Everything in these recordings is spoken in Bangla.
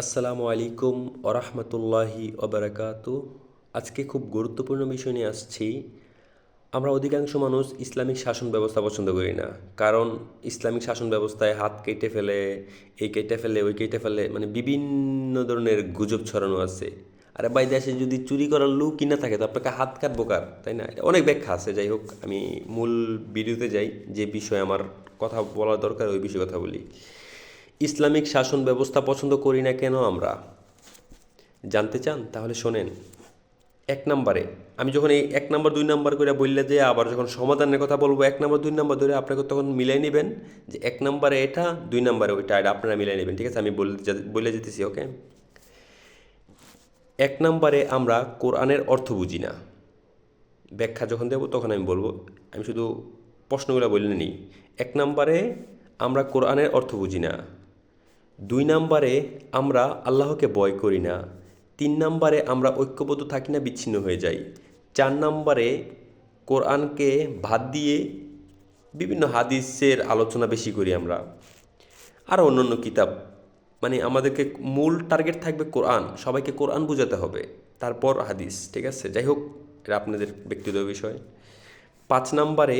আসসালামু আলাইকুম ওরহমতুল্লাহি ওবরাকাতু। আজকে খুব গুরুত্বপূর্ণ বিষয় নিয়ে আসছি। আমরা অধিকাংশ মানুষ ইসলামিক শাসন ব্যবস্থা পছন্দ করি না। কারণ ইসলামিক শাসন ব্যবস্থায় হাত কেটে ফেলে, এই কেটে ফেলে, ওই কেটে ফেলে মানে বিভিন্ন ধরনের গুজব ছড়ানো আছে। আরে ভাই, দেশে যদি চুরি করার লোক কিনা থাকে, তো আপনাকে হাত কাটবো কার? তাই না? এটা অনেক ব্যাখ্যা আছে, যাই হোক, আমি মূল ভিডিওতে যাই, যে বিষয়ে আমার কথা বলা দরকার, ওই বিষয়ে কথা বলি। ইসলামিক শাসন ব্যবস্থা পছন্দ করি না কেন আমরা? জানতে চান? তাহলে শোনেন। এক নম্বরে, আমি যখন এই এক নম্বর, দুই নম্বর করে বললে যে আবার যখন সমাধানের কথা বলব, এক নম্বর, দুই নম্বর ধরে আপনাকে তখন মিলাই নেবেন যে এক নম্বরে এটা, দুই নম্বরে ওইটা, এটা আপনারা মিলাই নেবেন, ঠিক আছে? আমি বলে যেতেছি, ওকে? এক নম্বরে আমরা কোরআনের অর্থ বুঝি না। ব্যাখ্যা যখন দেবো, তখন আমি বলব, আমি শুধু প্রশ্নগুলো বলে নিই। এক নম্বরে আমরা কোরআনের অর্থ বুঝি না। দুই নম্বরে আমরা আল্লাহকে ভয় করি না, তিন নম্বরে আমরা ঐক্যবদ্ধ থাকি না, বিচ্ছিন্ন হয়ে যাই। চার নম্বরে কোরআনকে ভাত দিয়ে বিভিন্ন হাদিসের আলোচনা বেশি করি আমরা। আরও অন্যান্য কিতাব মানে আমাদেরকে মূল টার্গেট থাকবে কোরআন, সবাইকে কোরআন বোঝাতে হবে। তারপর হাদিস, ঠিক আছে? যাই হোক, এটা আপনাদের ব্যক্তিগত বিষয়। পাঁচ নম্বরে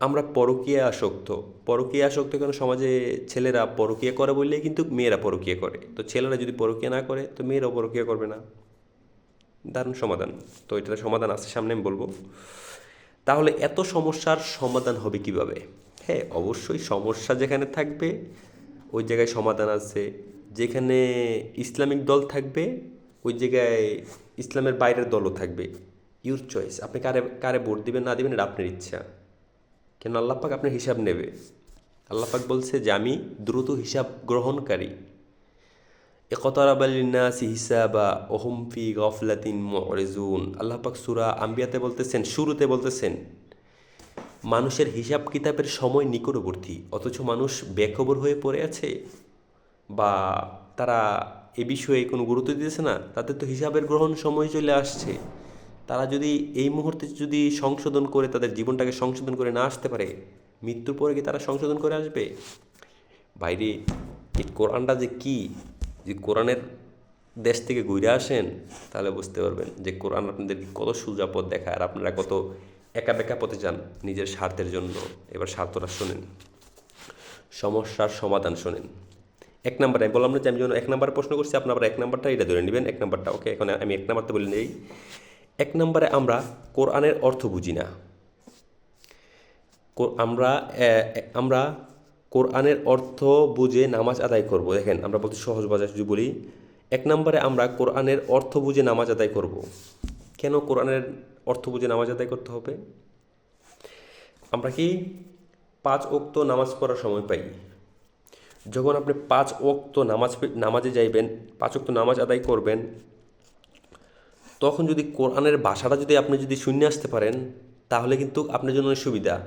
আমরা পরকীয়া আসক্ত। পরকীয়া আসক্ত কেন? সমাজে ছেলেরা পরকীয়া করে বললেই কিন্তু মেয়েরা পরকীয়া করে। তো ছেলেরা যদি পরকীয়া না করে, তো মেয়েরাও পরকীয়া করবে না। দারুণ সমাধান। তো এটার সমাধান আছে, সামনে আমি বলব। তাহলে এত সমস্যার সমাধান হবে কীভাবে? হ্যাঁ অবশ্যই সমস্যা যেখানে থাকবে, ওই জায়গায় সমাধান আছে। যেখানে ইসলামিক দল থাকবে, ওই জায়গায় ইসলামের বাইরের দলও থাকবে। ইউর চয়েস আপনি কারে কারে ভোট দিবেন, না দেবেন, এটা আপনার ইচ্ছা। কেন আল্লাপাক আপনার হিসাব নেবে? আল্লাপাক বলছে যে আমি দ্রুত হিসাব গ্রহণকারী। একতরাবালিনাসি হিসাবা ওহম ফি গফলাতিন মরেজুন আল্লাহ পাক সুরা আম্বিয়াতে বলতেছেন, শুরুতে বলতেছেন, মানুষের হিসাব কিতাবের সময় নিকটবর্তী, অথচ মানুষ বেখবর হয়ে পড়ে আছে বা তারা এ বিষয়ে কোনো গুরুত্ব দিতেছে না তাদের তো হিসাবের গ্রহণ সময় চলে আসছে। তারা যদি এই মুহূর্তে যদি সংশোধন করে তাদের জীবনটাকে সংশোধন করে না আসতে পারে, মৃত্যুর পরে কি তারা সংশোধন করে আসবে? বাইরে এই কোরআনটা যে কি? যে কোরআনের দেশ থেকে ঘুরে আসেন, তাহলে বুঝতে পারবেন যে কোরআন আপনাদের কত সোজা পথ দেখায় আর আপনারা কত একা বেকা পথে যান নিজের স্বার্থের জন্য। এবার স্বার্থটা শোনেন। সমস্যার সমাধান শোনেন। এক নাম্বার, আমি বললাম না যে আমি যখন এক নাম্বার প্রশ্ন করছি, আপনারা এক নাম্বারটা এটা ধরে নেবেন, এক নাম্বারটা, ওকে, এখন আমি এক নাম্বারটা বলে নেই। এক নম্বরে আমরা কোরআনের অর্থ বুঝি না। আমরা আমরা কোরআনের অর্থ বুঝে নামাজ আদায় করব। দেখেন, আমরা বলতে সহজ বাজার যদি বলি, এক নম্বরে আমরা কোরআনের অর্থ বুঝে নামাজ আদায় করব। কেন কোরআনের অর্থ বুঝে নামাজ আদায় করতে হবে? আমরা কি পাঁচ ওক্ত নামাজ পড়ার সময় পাই? যখন আপনি পাঁচ ওক্ত নামাজ নামাজে যাইবেন, পাঁচ ওক্ত নামাজ আদায় করবেন তখন যদি কোরআনের ভাষাটা যদি আপনি যদি শূন্য আসতে পারেন, তাহলে কিন্তু আপনার জন্য সুবিধা।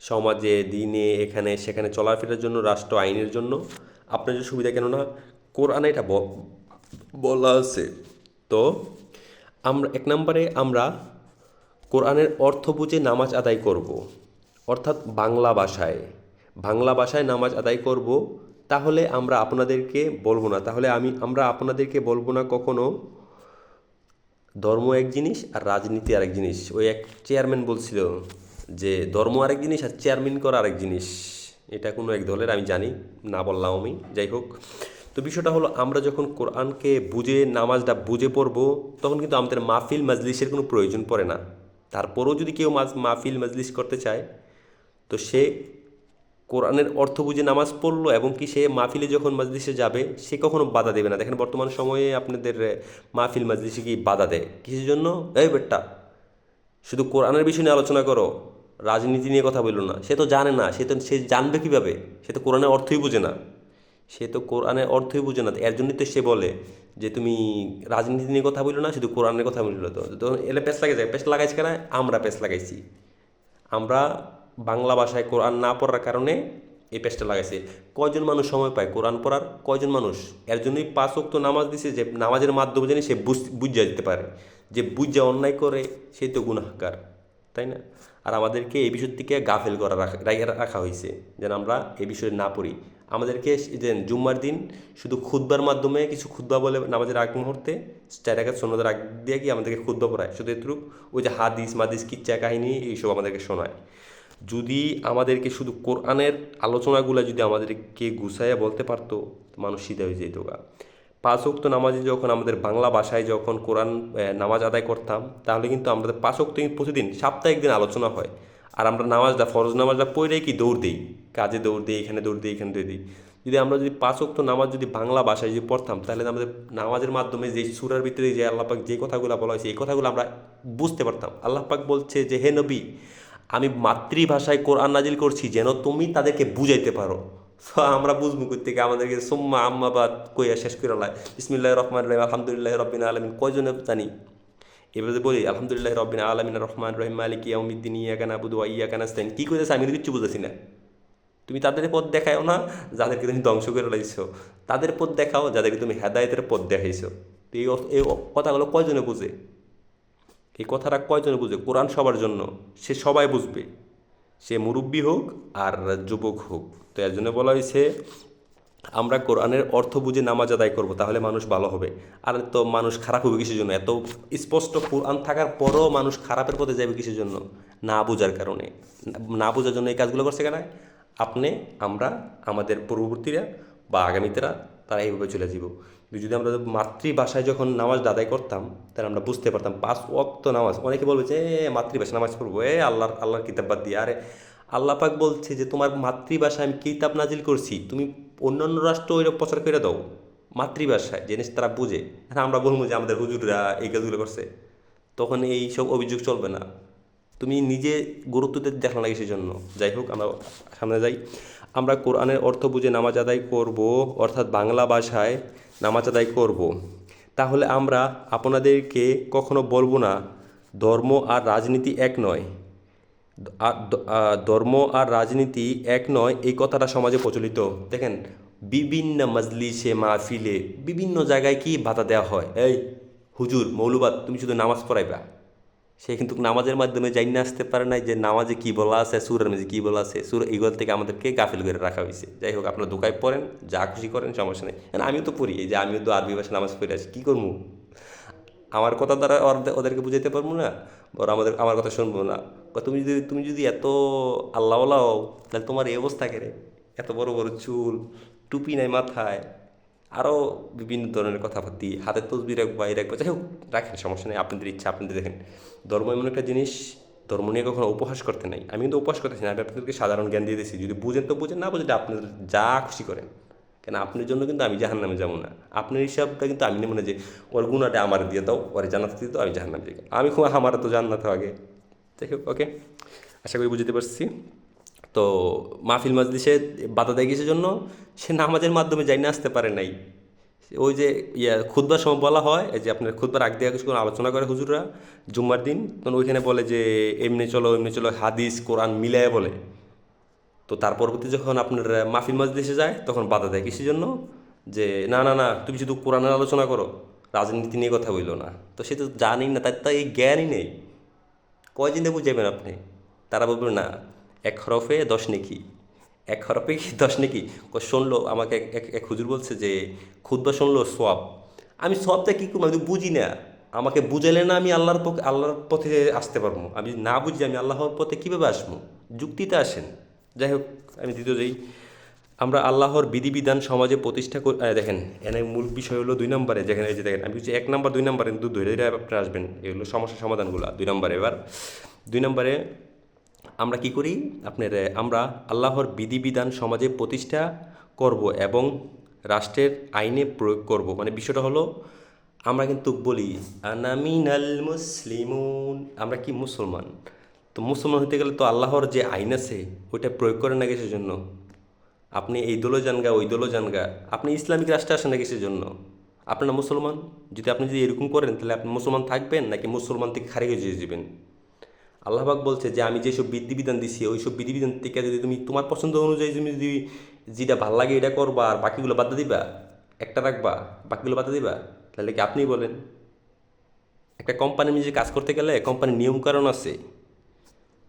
সমাজে, দিনে, এখানে, সেখানে চলাফেরার জন্য, রাষ্ট্র আইনের জন্য আপনার জন্য সুবিধা। কেননা কোরআনে এটা বলা আছে। তো আমরা, এক নম্বরে আমরা কোরআনের অর্থ বুঝে নামাজ আদায় করব। অর্থাৎ বাংলা ভাষায়। বাংলা ভাষায় নামাজ আদায় করব, তাহলে আমরা আপনাদেরকে বলব না। তাহলে আমি, আমরা আপনাদেরকে বলব না কখনো ধর্ম এক জিনিস আর রাজনীতি আরেক জিনিস। ওই এক চেয়ারম্যান বলছিল যে, ধর্ম আরেক জিনিস আর চেয়ারম্যান করা আরেক জিনিস। এটা কোনো এক দলের, আমি জানি, না বললাম আমি, যাই হোক। তো বিষয়টা হলো, আমরা যখন কোরআনকে বুঝে, নামাজটা বুঝে পড়ব, তখন কিন্তু আমাদের মাহফিল, মাজলিসের কোনো প্রয়োজন পড়ে না। তারপরেও যদি কেউ মাজ, মাহফিল, মাজলিস করতে চায়, তো সে কোরআনের অর্থ বুঝে নামাজ পড়ল এবং কি সে মাহফিলে যখন মাজলিসে যাবে, সে কখনো বাধা দেবে না। দেখেন বর্তমান সময়ে আপনাদের মাহফিল মাজলিসে কি বাধা দেয়? কিসের জন্য? এই বেটটা শুধু কোরআনের বিষয় নিয়ে আলোচনা করো, রাজনীতি নিয়ে কথা বলল না। সে তো জানে না, সে তো, সে জানবে কীভাবে? সে তো কোরআনের অর্থই বুঝে না। সে তো কোরআনের অর্থই বুঝে না। এর জন্যই তো সে বলে যে, তুমি রাজনীতি নিয়ে কথা বলল না, শুধু কোরআনের কথা বলল তো। তো এলে পেস লাগে যায়। পেস লাগাইছে কেন? আমরা পেস লাগাইছি। আমরা বাংলা ভাষায় কোরআন না পড়ার কারণে এই পেজটা লাগাইছে। কয়জন মানুষ সময় পায় কোরআন পড়ার? কয়জন মানুষ? এর জন্যই পাঁচ ওয়াক্ত নামাজ দিছে যে নামাজের মাধ্যমে জানি সে বুঝা দিতে পারে। যে বুঝা অন্যায় করে সেই তো গুনাহগার, তাই না? আর আমাদেরকে এই বিষয় থেকে গাফেল করা রাখা রাখা- হয়েছে যেন আমরা এই বিষয়ে না পড়ি। আমাদেরকে যে জুম্মার দিন, শুধু খুদ্বার মাধ্যমে কিছু খুদ্া বলে নামাজের আগ মুহূর্তে চার রাখাত সন্ন্যদের আগ দিয়ে গিয়ে আমাদেরকে খুদ্া পড়ায়? শুধু এটুকু ওই যে হাদিস মাদিস কিচ্ছা কাহিনী এইসব আমাদেরকে শোনায়। যদি আমাদেরকে শুধু কোরআনের আলোচনাগুলো যদি আমাদেরকে গুছাইয়া বলতে পারতো, মানুষ সিধা হয়ে যেত গা। পাঁচ ওক্ত নামাজে যখন আমাদের বাংলা ভাষায় যখন কোরআন নামাজ আদায় করতাম, তাহলে কিন্তু আমাদের পাঁচ ওক্ত প্রতিদিন, সাপ্তাহিক দিন আলোচনা হয়। আর আমরা নামাজটা, ফরজ নামাজটা পড়ে কি দৌড় দিই? কাজে দৌড় দিই, এখানে দৌড় দিই, এখানে দৌড় দিই। যদি আমরা যদি পাঁচ ওক্ত নামাজ যদি বাংলা ভাষায় যদি পড়তাম, তাহলে আমাদের নামাজের মাধ্যমে যে সুরার ভিতরে যে আল্লাপাক যে কথাগুলো বলা হয়েছে, এই কথাগুলো আমরা বুঝতে পারতাম। আল্লাপাক বলছে যে, হে নবী আমি মাতৃভাষায় কোরআন নাজিল করছি যেন তুমি তাদেরকে বুঝাইতে পারো। তো আমরা বুঝব থেকে আমাদেরকে সোম্মা আম্মাবাদ কইয়া শেষ করে লাই বিসমিল্লাহ রহমান রহিম, আলহামদুলিল্লাহ রবিন আলমিন। কয়জনে জানি? এবারে বলি, আলহামদুলিল্লাহ রবিন আলমিন রহমান রহিম, মালিক ইয়াউমিদ্দিন বুধু ইয়াকানা স্তাইন কী করেছে আমি তো কিচ্ছু বুঝেছি না। তুমি তাদের পথ দেখাও না, যাদেরকে তুমি ধ্বংস করে লাইছো। তাদের পথ দেখাও, যাদেরকে তুমি হেদায়তের পথ দেখাইছো। এই কথাগুলো কয়জনে বুঝে? এই কথাটা কয়জনে বুঝবে কোরআন সবার জন্য। সে সবাই বুঝবে। সে মুরব্বী হোক আর যুবক হোক। তো এর জন্য বলা হয়েছে, আমরা কোরআনের অর্থ বুঝে নামাজ আদায় করব, তাহলে মানুষ ভালো হবে। আর তো মানুষ খারাপ হবে কিসের জন্য? এত স্পষ্ট কোরআন থাকার পরও মানুষ খারাপের পথে যাবে কিসের জন্য? না বোঝার কারণে। না বোঝার জন্য এই কাজগুলো করছে কেন? আপনি, আমরা, আমাদের পূর্ববর্তীরা বা আগামীতেরা, তারা এইভাবে চলে যাব যদি আমরা মাতৃভাষায় যখন নামাজ দাদাই করতাম, তাহলে আমরা বুঝতে পারতাম পাঁচ ওয়াক্ত নামাজ। অনেকে বলবে যে মাতৃভাষা নামাজ পড়ব? এ, আল্লাহর আল্লাহর কিতাব বাদ দিয়ে। আরে, আল্লাহ পাক বলছে যে, তোমার মাতৃভাষায় আমি কিতাব নাজিল করছি, তুমি অন্যান্য রাষ্ট্র ওইরকম প্রচার করে দাও, মাতৃভাষায় জিনিস তারা বুঝে। হ্যাঁ আমরা বলব যে, আমাদের হুজুররা এই কাজগুলো করছে। তখন এই সব অভিযোগ চলবে না। তুমি নিজে গুরুত্ব দিতে দেখো না কিসের জন্য। যাই হোক, আমরা সামনে যাই। আমরা কোরআনের অর্থ বুঝে নামাজ আদায় করব, অর্থাৎ বাংলা ভাষায় নামাজ আদায় করব। তাহলে আমরা আপনাদেরকে কখনো বলব না, ধর্ম আর রাজনীতি এক নয়। ধর্ম আর রাজনীতি এক নয়, এই কথাটা সমাজে প্রচলিত। দেখেন, বিভিন্ন মজলিসে, মাহফিলে বিভিন্ন জায়গায় কি ভাতা দেওয়া হয়? এই, হুজুর, মৌলবাদ, তুমি শুধু নামাজ পড়াইবা। সে কিন্তু নামাজের মাধ্যমে না আসতে পারে নাই যে নামাজে কী বলা আছে, সুরের মাঝে কী বলা আছে, সুর এইগুলো থেকে আমাদেরকে গাফিল করে রাখা হয়েছে। যাই হোক, আপনার দোকায় পড়েন, যা খুশি করেন, সমস্যা নেই। আমিও তো পড়ি, এই যে আমিও তো আরবি ভাষা নামাজ পড়ে আছি, কী করব? আমার কথা দ্বারা ওদেরকে বুঝাইতে পারব না? বড় আমাদের, আমার কথা শুনব না? তুমি যদি তুমি যদি এত আল্লাহওয়ালা হও, তাহলে তোমার এই অবস্থা কেড়ে এত বড় বড় চুল, টুপি নাই মাথায় আরও বিভিন্ন ধরনের কথাবার্তি হাতের তসবি রাখবা এই রাখবা। যাই হোক, রাখেন, সমস্যা নেই, আপনাদের ইচ্ছা, আপনাদের দেখেন। ধর্ম এমন একটা জিনিস, ধর্ম নিয়ে কখনো উপহাস করতে নাই। আমি কিন্তু উপহাস করতেছি না, আমি আপনাদেরকে সাধারণ জ্ঞান দিয়ে দিয়েছি। যদি বুঝেন তো বুঝেন, না বুঝেন আপনাদের যা খুশি করেন। কেন আপনার জন্য কিন্তু আমি জাহান নামে যাব না। আপনার হিসাবটা কিন্তু আমি নেব না যে, ওর গুণাটা আমার দিয়ে দাও, ওর জান্নাত দিয়ে দাও, আমি জাহান নামে যাই। আমি খুব আমার তো জান্নাত আগে। যাই হোক ওকে আশা করি বুঝতে পারছি। তো মাহফিল মাজলিসে বাধা দেয় কিসের জন্য? সে নামাজের মাধ্যমে যাই না, আসতে পারে নাই। ওই যে ইয়া খুদবার সময় বলা হয় যে আপনার খুদবার আগ দিয়ে কিছু আলোচনা করে হুজুররা জুম্মার দিন তখন ওইখানে বলে যে এমনি চলো এমনি চলো, হাদিস, কোরআন মিলায় বলে। তো তার পরবর্তী যখন আপনার মাহফিল মাজলিসে যায়, তখন বাধা দেয় কিসের জন্য? যে না না না, তুমি শুধু কোরআনের আলোচনা করো, রাজনীতি নিয়ে কথা বলল না। তো সে তো জানি না, তার তো এই জ্ঞানই নেই। কয় দিনে বুঝাবেন আপনি? তারা বলবেন না। এক হরফে দশ নেকি। এক হরফে কি দশ নেকি? শুনলো, আমাকে এক এক হুজুর বলছে যে, খুদ্া শুনলো সব আমি সবটা কী করব? আমি বুঝি না। আমাকে বুঝালে না আমি আল্লাহর পক্ষে, আল্লাহর পথে আসতে পারব। আমি না বুঝি, আমি আল্লাহর পথে কীভাবে আসব? যুক্তিতে আসেন। যাই হোক, আমি দ্বিতীয় যাই। আমরা আল্লাহর বিধিবিধান সমাজে প্রতিষ্ঠা করি দেখেন, এনে মূল বিষয় হলো দুই নম্বরে, যেখানে এই যে দেখেন, আমি এক নম্বর, দুই নম্বরে কিন্তু ধরে ধরে আপনারা আসবেন। এগুলো সমস্যার সমাধানগুলো, দুই নম্বরে। এবার, দুই নম্বরে আমরা কি করি? আপনার, আমরা আল্লাহর বিধিবিধান সমাজে প্রতিষ্ঠা করব এবং রাষ্ট্রের আইনে প্রয়োগ করব। মানে বিষয়টা হলো, আমরা কিন্তু বলি আনামিনাল মুসলিমুন। আমরা কি মুসলমান? তো মুসলমান হতে গেলে তো আল্লাহর যে আইন আছে, ওইটা প্রয়োগ করেন না কিসের জন্য আপনি এই দলও জানগা, ওই দলও জানগা। আপনি ইসলামিক রাষ্ট্রে আসেন না কিসের জন্য আপনারা মুসলমান? যদি আপনি যদি এরকম করেন, তাহলে আপনি মুসলমান থাকবেন নাকি মুসলমান থেকে খারিয়ে যেয়ে যাবেন? আল্লাহবাক বলছে যে, আমি যেসব বিধিবিধান দিছি ওই সব বিধিবিধান থেকে যদি তুমি তোমার পছন্দ অনুযায়ী তুমি যদি যেটা ভালো লাগে এটা করবা আর বাকিগুলো বাদ দিবা, একটা রাখবা, বাকিগুলো বাদ দিবা, তাহলে কি আপনি বলেন? একটা কোম্পানি নিজে কাজ করতে গেলে কোম্পানির নিয়মকানুন আছে।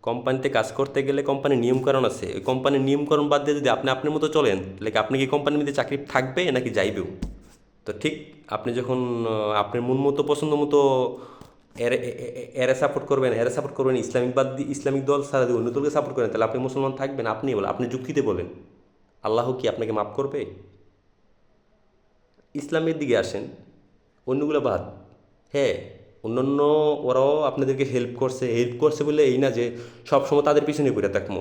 কোম্পানিতে কাজ করতে গেলে কোম্পানির নিয়মকানুন আছে। ওই কোম্পানির নিয়মকানুন বাদ দিয়ে যদি আপনি আপনার মতো চলেন, তাহলে কি আপনি কি কোম্পানির মধ্যে চাকরি থাকবে নাকি যাইবেও? তো ঠিক আপনি যখন আপনার মন মতো, পছন্দ মতো এর সাপোর্ট করবেন, এরা সাপোর্ট করবেন, ইসলামিক বাদ দিয়ে ইসলামিক দল সারা দিয়ে অন্য দলকে সাপোর্ট করেন, তাহলে আপনি মুসলমান থাকবেন, আপনি বলেন, আপনি যুক্তিতে বলেন। আল্লাহ কি আপনাকে মাফ করবে? ইসলামের দিকে আসেন, অন্যগুলো বাদ। হ্যাঁ অন্যান্য ওরাও আপনাদেরকে হেল্প করছে হেল্প করছে বলে এই না যে সবসময় তাদের পিছনে পড়ে থাকব।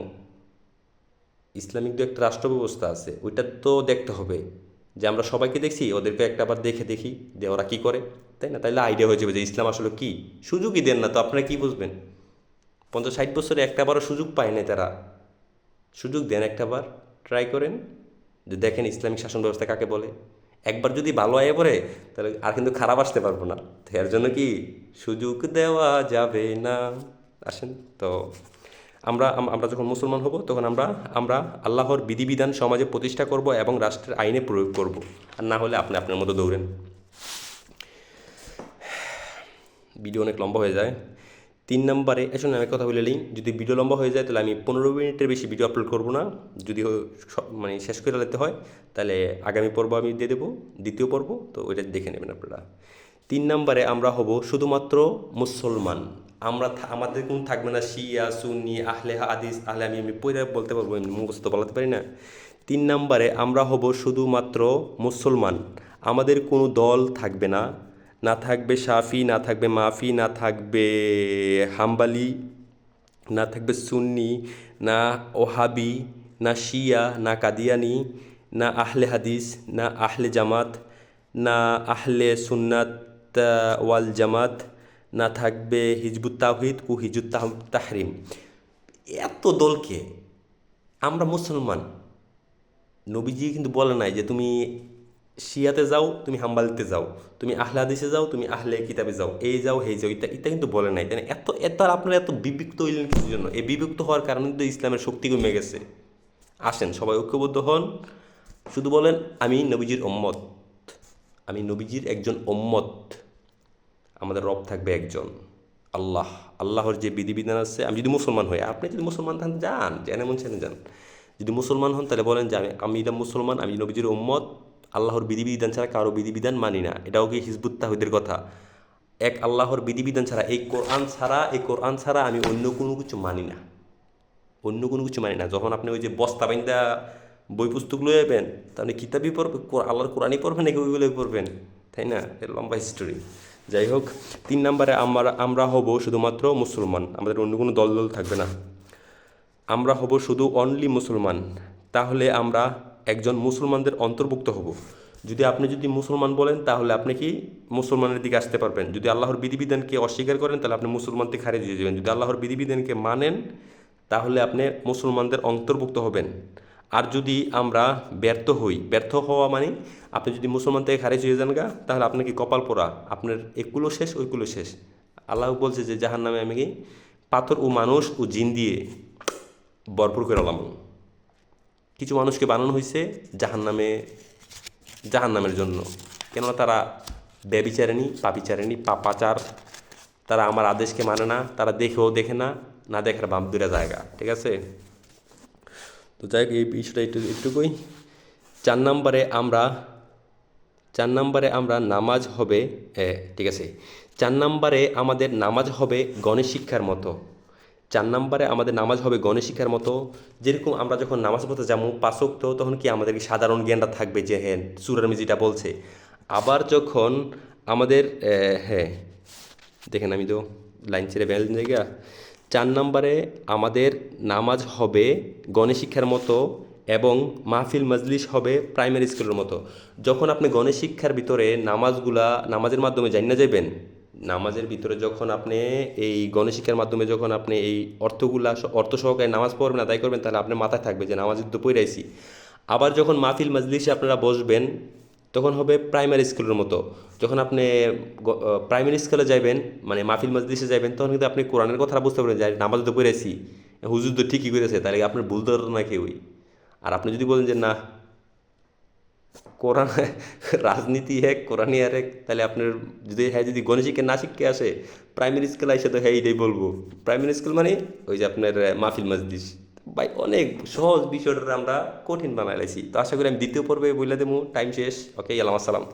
ইসলামিক তো একটা রাষ্ট্র ব্যবস্থা আছে, ওইটা তো দেখতে হবে, যে আমরা সবাইকে দেখছি, ওদেরকে একটা বার দেখে দেখি, যে ওরা কী করে। তাই না? তাইলে আইডিয়া হয়ে যাবে যে ইসলাম আসলে কী? সুযোগই দেন না তো, আপনারা কী বুঝবেন? পঞ্চাশ ষাট বছরে একটা বারও সুযোগ পায় না তারা। সুযোগ দেন একটা বার ট্রাই করেন। যে দেখেন ইসলামিক শাসন ব্যবস্থা কাকে বলে? একবার যদি ভালো আয়ে পড়ে, তাহলে আর কিন্তু খারাপ আসতে পারব না। এর জন্য কি সুযোগ দেওয়া যাবে না? আসেন তো, আমরা আমরা যখন মুসলমান হব, তখন আমরা আমরা আল্লাহর বিধিবিধান সমাজে প্রতিষ্ঠা করব এবং রাষ্ট্রের আইনে প্রয়োগ করব। আর না হলে আপনি আপনার মতো দৌড়েন। ভিডিও অনেক লম্বা হয়ে যায়। তিন নম্বরে আসলে আমি কথা বলে নিই। যদি ভিডিও লম্বা হয়ে যায়, তাহলে আমি পনেরো মিনিটের বেশি ভিডিও আপলোড করব না। যদি মানে শেষ করে নিতে হয়, তাহলে আগামী পর্ব আমি দিয়ে দেবো, দ্বিতীয় পর্ব, তো ওইটা দেখে নেবেন আপনারা। তিন নম্বরে আমরা হব শুধুমাত্র মুসলমান। আমরা আমাদের কোন থাকবে না শিয়া, সুন্নি, আহলে আদিস আহলে আমি আমি পয়রা বলতে পারব, এমনি মুখস্থ বলাতে পারি না। তিন নম্বরে আমরা হব শুধুমাত্র মুসলমান। আমাদের কোনো দল থাকবে না না থাকবে শাফি, না থাকবে মাফি, না থাকবে হাম্বালি, না থাকবে সুন্নি, না ওহাবি, না শিয়া, না কাদিয়ানি, না আহলে হাদিস, না আহলে জামাত, না আহলে সুন্নাত ওয়াল জামাত, না থাকবে হিজবুত তাহিদ ও হিজবুত তাহ- তাহরিম। এত দলকে আমরা মুসলমান, নবীজি কিন্তু বলে নাই যে তুমি শিয়াতে যাও, তুমি হাম্বালিতে যাও, তুমি আহলে হাদিসে যাও, তুমি আহলে কিতাবে যাও, এই যাও এই যাও এটা এটা কিন্তু বলে নাই। তাই এত এত আপনারা এত বিভক্ত হইলেন কিছুর জন্য? এই বিভক্ত হওয়ার কারণে তো ইসলামের শক্তি কমে গেছে। আসেন, সবাই ঐক্যবদ্ধ হন। শুধু বলেন, আমি নবীজির ওম্মত আমি নবীজির একজন ওম্মত আমাদের রব থাকবে একজন। আল্লাহ, আল্লাহর যে বিধিবিধান আছে, আমি যদি মুসলমান হই, আপনি যদি মুসলমান থাকেন যান, যেন মন চেনে যান। যদি মুসলমান হন, তাহলে বলেন যে আমি আমি এটা মুসলমান, আমি নবীজির উম্মত আল্লাহর বিধিবিধান ছাড়া কারও বিধিবিধান মানি না। এটাও কি হিজবুত তাহিদের কথা? এক আল্লাহর বিধিবিধান ছাড়া এই কোরআন ছাড়া, এই কোরআন ছাড়া আমি অন্য কোনো কিছু মানি না। অন্য কোনো কিছু মানি না। যখন আপনি ওই যে বস্তা বাইন্দা বই পুস্তক লয়ে যাবেন তাহলে কিতাবই পড়বে? আল্লাহর কোরআনই পড়বেন নাকি ওইগুলোই পড়বেন? তাই না? লম্বা হিস্টোরি যাই হোক, তিন নম্বরে আমরা আমরা হব শুধুমাত্র মুসলমান। আমাদের অন্য কোনো দল দল থাকবে না। আমরা হব শুধু অনলি মুসলমান। তাহলে আমরা একজন মুসলমানদের অন্তর্ভুক্ত হব। যদি আপনি যদি মুসলমান বলেন, তাহলে আপনি কি মুসলমানের দিকে আসতে পারবেন? যদি আল্লাহর বিধিবিধানকে অস্বীকার করেন, তাহলে আপনি মুসলমান থেকে খারিজ হয়ে যাবেন। যদি আল্লাহর বিধিবিধানকে মানেন, তাহলে আপনি মুসলমানদের অন্তর্ভুক্ত হবেন। আর যদি আমরা ব্যর্থ হই, ব্যর্থ হওয়া মানে আপনি যদি মুসলমান থেকে খারিজ হয়ে যান গা, তাহলে আপনার কি কপাল পোড়া? আপনার একুলো শেষ ওইগুলো শেষ। আল্লাহ বলছে যে জাহান নামে আমি কি পাথর ও মানুষ ও জিন দিয়ে ভরপুর করে আলাম কিছু মানুষকে বানানো হয়েছে জাহান নামে জাহান নামের জন্য। কেননা তারা ব্যবিচারেনি পাপিচারেনি পাপাচার। তারা আমার আদেশকে মানে না, তারা দেখেও দেখে না না দেখার বাম দূরে জায়গা, ঠিক আছে? তো যাই এই বিষয়টা একটু, একটুকুই। চার নম্বরে আমরা, চার নম্বরে আমরা নামাজ হবে ঠিক আছে? চার নম্বরে আমাদের নামাজ হবে গণেশ শিক্ষার মতো। চার নম্বরে আমাদের নামাজ হবে গণেশ শিক্ষার মতো। যেরকম আমরা যখন নামাজ পড়তে যাব পাশক্ত তখন কি আমাদেরকে সাধারণ জ্ঞানটা থাকবে যে হ্যাঁ সুরার মিজিটা বলছে। আবার যখন আমাদের হ্যাঁ দেখেন আমি তো লাইন ছেড়ে বেল জায়গা। চার নম্বরে আমাদের নামাজ হবে গণেশ শিক্ষার মতো এবং মাহফিল, মজলিস হবে প্রাইমারি স্কুলের মতো। যখন আপনি গণেশ শিক্ষার ভিতরে নামাজগুলা নামাজের মাধ্যমে জানিয়ে যাবেন নামাজের ভিতরে যখন আপনি এই গণেশ শিক্ষার মাধ্যমে যখন আপনি এই অর্থগুলা অর্থ সহকারে নামাজ পড়বেন আদায় করবেন, তাহলে আপনার মাথায় থাকবে যে নামাজ তো পড়াইছি আবার যখন মাহফিল মজলিসে আপনারা বসবেন, তখন হবে প্রাইমারি স্কুলের মতো। যখন আপনি প্রাইমারি স্কুলে যাবেন মানে মাহফিল মজলিসে যাবেন তখন কিন্তু আপনি কোরআনের কথা বুঝতে পারবেন যে নামাজ তো পড়েছি হুজুর তো ঠিকই করেছে তাহলে আপনার ভুল ধরো না কেউই? আর আপনি যদি বলেন যে, না কোরআন রাজনীতি হেক কোরআনই আর এক। তাহলে আপনার যদি হ্যাঁ যদি গণিত শিক্ষা না শিখে আসে প্রাইমারি স্কুল আসে তো হ্যাঁ এইটাই বলব। প্রাইমারি স্কুল মানে ওই যে আপনার মাহফিল মসজিদ ভাই, অনেক সহজ বিষয়টা আমরা কঠিন বানাইলাইছি তো আশা করি আমি দ্বিতীয় পর্বে বলে দেবো। টাইম শেষ। ওকে আলাম আসসালাম।